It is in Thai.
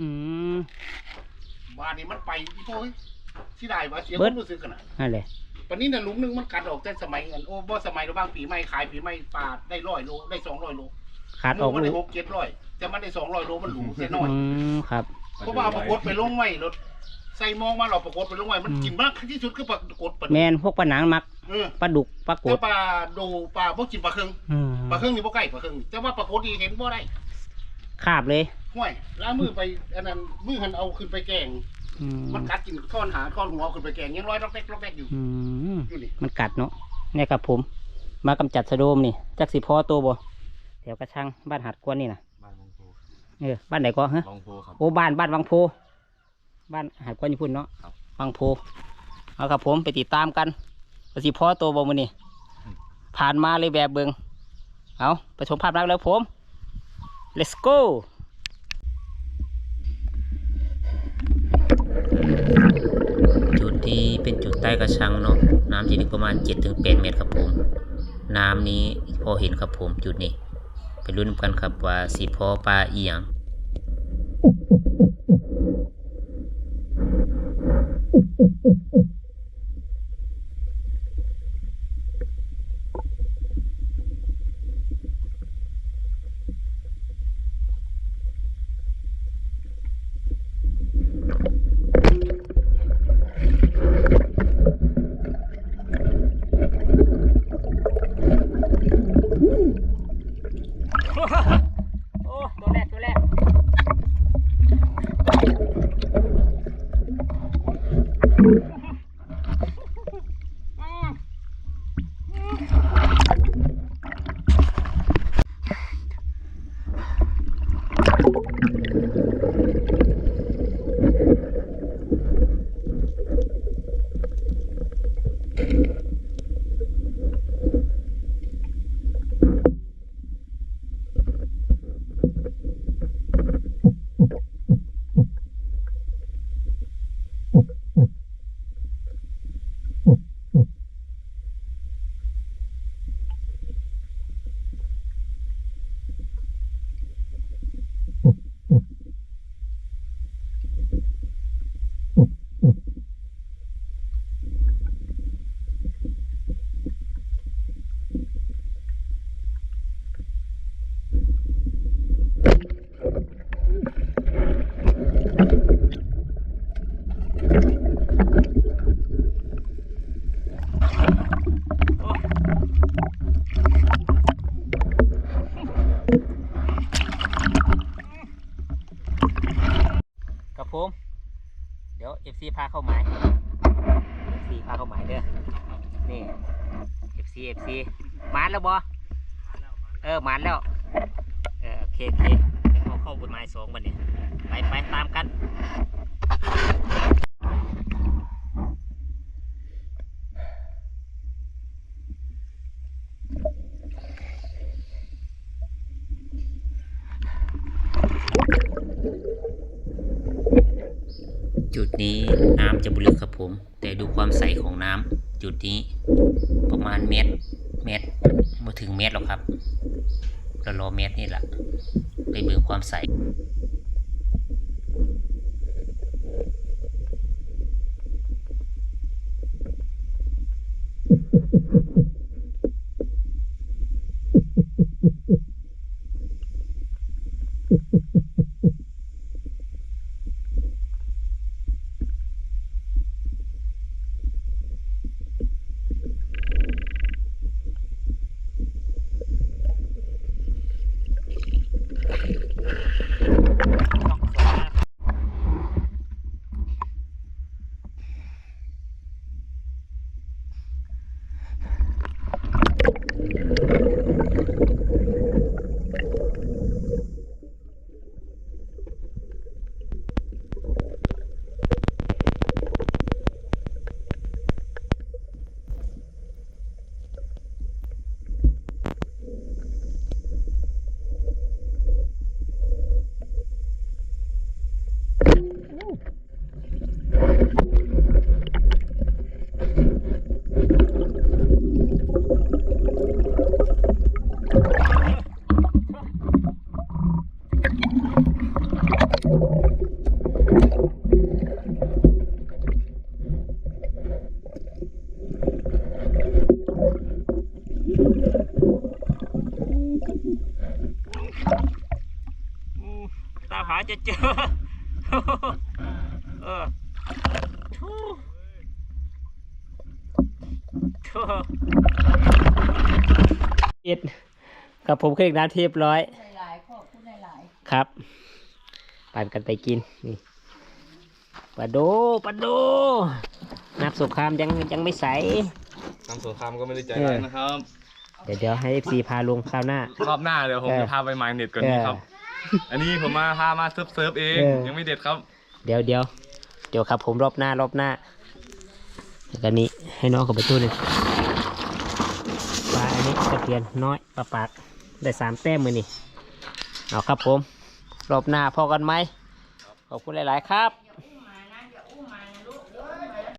อืมบ้านนี้มันไปอีโป้ยที่ได้ว่าเสียคเบิดวามรู้สึกกันนะนั่นแหละวันนี้น่ะหลุมหนึงมันกัดออกแต่สมัยเงินโอ้บ่สมัยระหว่างปีใหม่ขายปีใหม่ปลาได้ร้อยโลได้สองร้อยโลขาดหออกมันได้ลูหกกเจ็ดร้อยแต่มันได้สองร้อยโลมันหลูเสียน้อยอืมครับเพราะว่าเอาปรากฏไปลงไว้รถใส่มองมาเราปรากฏไปลงไว้มันอืมกินมากที่สุดคือปรากฏปลาแมนพวกปลาหนังมักเออปลาดุกปลาโกแต่ดปลาดูปลาบ่กินปลาเครื่องอืมปลาเครื่องนี่บ่ใกล้ปลาเครื่องแต่ว่าปรากฏดีเห็นบ่ได้ คาบเลยห้วยล้างมือไปอันนั้นมือหันเอาขึ้นไปแกง อืมมันกัดกินท่อนหาท่อนหัวเอาขึ้นไปแกงยังร้อยรอกแรกรอกแรกอยู่อืมอยู่นี่มันกัดเนาะเนี่ยครับผม มากำจัดสะโดมนี่จักสิพอตัวบ่แถวกระชังบ้านหัดกวนนี่นะบ้านบางโพเออบ้านไหนก็ฮะ บางโพครับ โอ้บ้านบ้านวังโพ บ้านหัดกวนญี่ปุ่นเนาะครับ วังโพเอาครับผมไปติดตามกันว่าสิพอตัวบ่มื้อนี้ผ่านมาเลยแบบเบิงเอาไปชมภาพนักแล้วผม let's go จุดที่เป็นจุดใต้กระชังเนาะน้ำที่ลึกประมาณ 7-8 เมตรครับผม น้ำนี้พอเห็นครับผมจุดนี้ไปลุ้นกันครับว่าสีพอปลาเอียงโ เดี๋ยว FC พาเข้าหมาย FC พาเข้าหมายเด้อนี่ FC FC หมานแล้วบอเออหมานแล้วเออโอเคโอเคเดี๋ยวเขาเข้าบนไม้สองวันนี้ไปไปตามกัน จุดนี้น้ำจะบลึกครับผม แต่ดูความใสของน้ำจุดนี้ประมาณเมตรเมตรมาถึงเมตรหรอกครับเรารอเมตรนี่แหละไปเบิ่งความใส เตาหา จะเจอ เออทูทูเอ็ดกับผมเครื่องน้ำเทียบร้อย หลายๆขอบคุณหลายครับไปกันไปกินนี่ปลาโดปลาโดน้ำสงครามยังยังไม่ใสน้ำสงครามก็ไม่ได้ใจร้ายนะครับ เดี๋ยวเดี๋ยวให้ FC พาลงคราวหน้า รอบหน้าเดี๋ยวผมจะพาไปมายเน็ตก่อนนี้ครับอั นนี้ผมมาพามาเซิร์ฟเซิร์ฟเอง เออ ยังไม่เด็ดครับ เดี๋ยวเดี๋ยวเดี๋ยวครับผมรอบหน้ารอบหน้าแล้วก็นี้ให้น้องกับไปตู้หนึ่งปลาอันนี้ตะเพียนน้อยปลาปากได้สามแต้มมือนี่เอาครับผม รอบหน้าพอกันไหมขอบคุณหลาย ๆ ครับๆ